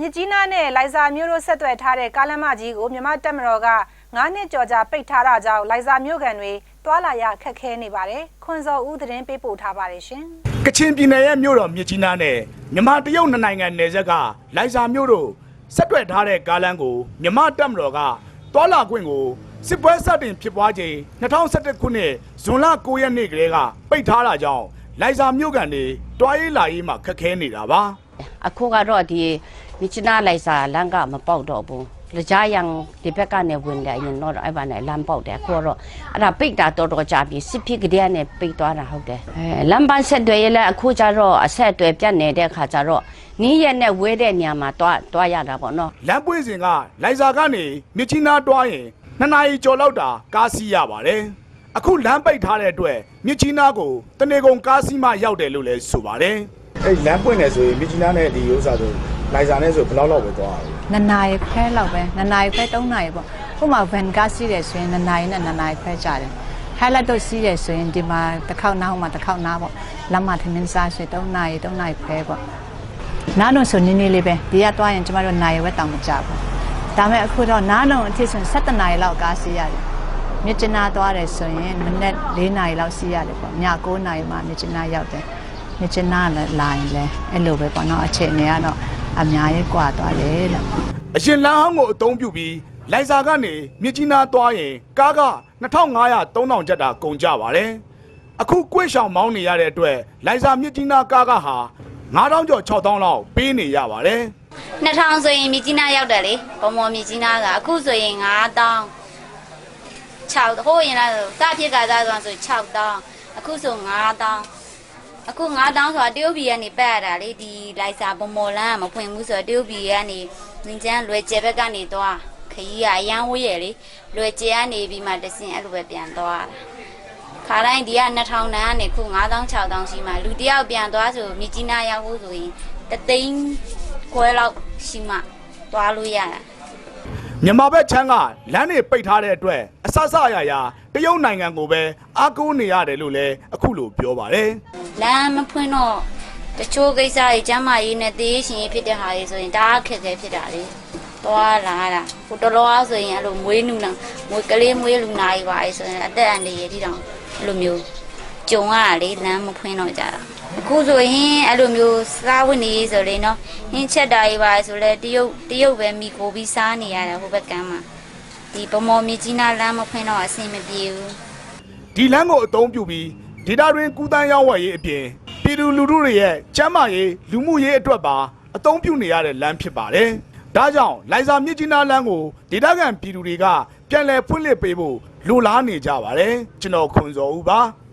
မြစ်ကြီးနားနဲ့လိုင်ဇာမြို့တို့ဆက်သွယ်ထားတဲ့ကားလမ်းမကြီးကိုမြန်မာတပ်မတော်က9နှစ်ကျော်ကြာပိတ်ထားတာကြောင့်လိုင်ဇာမြို့ကန်တွေတွာလာရခက်ခဲနေပါတယ်။ခွန်စော်ဦးသတင်းပေးပို့ထားပါတယ်ရှင်။ကချင်ပြည်နယ်ရဲ့မြို့တော်မြစ်ကြီးနားနဲ့မြန်မာတရုတ်နှစ်နိုင်ငံနယ်စပ်ကလိုင်ဇာမြို့တို့ဆက်တွက်ထားတဲ့ကားလမ်းကိုမြန်မာတပ်မတော်ကတွာလာခွင့်ကိုစစ်ပွဲစတင်ဖြစ်ပွားချိန်2011ခုနှစ်ဇွန်လ9ရက်နေ့ကလေးကပိတ်ထားတာကြောင့်လိုင်ဇာမြို့ကန်တွေတွားရေးလာရေးမှာခက်ခဲနေတာပါ အခုကတော့ဒီမြစ်ချနာလိုက်စာလမ်းကမပေါက်တော့ဘူးလကြရန်ဒီဘက်ကနေဝင်လာရင်တော့အဲ့ဘာနဲ့လမ်းပေါက်တယ်အခုတော့အဲ့ဒါပိတ်တာတော်တော်ကြာပြီစစ်ဖြစ်ကြတဲ့နဲ့ပိတ်သွားတာဟုတ်တယ်အဲလမ်းပန်းဆက်တွေရလဲအခုကျတော့အဆက်တွေပြတ်နေတဲ့ခါကျတော့နီးရက်နဲ့ဝဲတဲ့ညမှာတွားတွားရတာပေါ့နော်လမ်းပွင့်စဉ်ကလိုင်ဇာကနေမြစ်ကြီးနားတွားရင်နှစ်နာရီကျော်လောက်တာကားစီးရပါတယ်အခုလမ်းပိတ်ထားတဲ့အတွက်မြစ်ကြီးနားကိုတနေကုန်ကားစီးမှရောက်တယ်လို့လည်းဆိုပါတယ် အဲ့လမ်းပွင့်နေဆိုရင်မြစ်ကြီးနားနဲ့ဒီဥစ္စာဆိုလိုင်ဇာနဲ့ဆိုဘယ်လောက်လောက်ပဲသွားရလဲနှစ်နာရီခွဲလောက်ပဲနှစ်နာရီခွဲသုံးနာရီပေါ့ခုမှဗန်ကားစီးတယ်ဆိုရင်နှစ်နာရီနဲ့နှစ်နာရီခွဲကြာတယ်ဟဲလက်တော့စီးတယ်ဆိုရင်ဒီမှာတစ်ခေါက်နောက်မှာတစ်ခေါက်နားပေါ့လမ်းမှာထမင်းစားဆို3နာရီ3နာရီခွဲပေါ့နားတော့ဆိုနည်းနည်းလေးပဲဒီကသွားရင်ကျမတို့နိုင်ဝက်တောင်မကြဘူးဒါပေမဲ့အခုတော့နားတော့အထစ်ဆိုရင်7နာရီလောက်ကားစီးရတယ်မြစ်ကျနာသွားတယ်ဆိုရင်မနေ့4နာရီလောက်စီးရတယ်ပေါ့ည9နာရီမှမြစ်ကျနာရောက်တယ် မြစ်ကျနာလည်းလာရင်လည်းအဲ့လိုပဲပေါ့နော်အချိန်တွေကတော့အများကြီးကွာသွားတယ်လို့အရင်လမ်းဟောင်းကိုအသုံးပြုပြီးလိုင်ဇာကနေမြစ်ကြီးနားသွားရင်ကားက2500 3000ကျပ်တာကုန်ကြပါတယ်အခုကွေ့ရှောင်မောင်းနေရတဲ့အတွက်လိုင်ဇာမြစ်ကြီးနားကားကဟာ9000ကျော်6000လောက်ပေးနေရပါတယ်2000ဆိုရင်မြကြီးနားရောက်တယ်လေဘမော်မြကြီးနားကအခုဆိုရင်9000 6ဟိုးရင်လားစဖြစ်ကစားသွားဆို6000အခုဆို9000 အခု9000ဆိုတာတရုတ်ပြည်ကနေပတ်ရတာလေဒီလိုက်စာဘမော်လန်းကမဖွင့်ဘူးဆိုတော့တရုတ်ပြည်ကနေငင်းချမ်းလွယ်ကျဲဘက်ကနေသွားခကြီးကအရန်ဝေးရလေလွယ်ကျဲကနေပြီးမှတစင်အဲ့လိုပဲပြန်သွားတာခါတိုင်းဒီက2000တန်းကနေခု9000 6000ရှိမှလူတယောက်ပြန်သွားဆိုမြကြီးနားရောက်ဖို့ဆိုရင်တသိန်းခွဲလောက်ရှိမှသွားလို့ရတာ မြန်မာဘက်ချမ်းကလမ်းတွေပိတ်ထားတဲ့အတွက်အဆဆရရတရုတ်နိုင်ငံကိုပဲအားကိုးနေရတယ်လို့လည်းအခုလိုပြောပါတယ်လမ်းမဖွင့်တော့တချို့ကိစ္စတွေကျမ်းမာရေးနဲ့တေးရှင်ရေးဖြစ်တဲ့ဟာတွေဆိုရင်ဒါအခက်အခဲဖြစ်တာလေသွားလာတာဟိုတော်တော်အားဆိုရင်အဲ့လိုမွေးနူနာမွေးကလေးမွေးလူနာကြီးပါလေဆိုရင်အသက်အန္တရာယ်တိတောင်အဲ့လိုမျိုးကြုံရတာလေလမ်းမဖွင့်တော့ကြတာ အခုဆိုရင်အဲ့လိုမျိုးစားဝတ်နေရေးဆိုလေနော်ဟင်းချက်တာကြီးပါဆိုလဲတရုတ်တရုတ်ပဲမိကိုပြီးစားနေရတာဟိုဘက်ကမ်းမှာဒီဗမော်မြကြီးနားလမ်းမဖွင့်တော့အဆင်မပြေဘူးဒီလမ်းကိုအသုံးပြုပြီးဒေတာတွင်ကူတန်းရောက်ဝယ်ရေးအပြင်ပြည်သူလူထုတွေရဲ့ကျန်းမာရေးလူမှုရေးအတွက်ပါအသုံးပြုနေရတဲ့လမ်းဖြစ်ပါတယ်။ဒါကြောင့်လိုင်ဇာမြစ်ကြီးနားလမ်းကိုဒေတာကန်ပြည်သူတွေကပြန်လည်ဖွင့်လှစ်ပေးဖို့လိုလားနေကြပါတယ်။ကျွန်တော်ခွန်စော်ဦးပါ။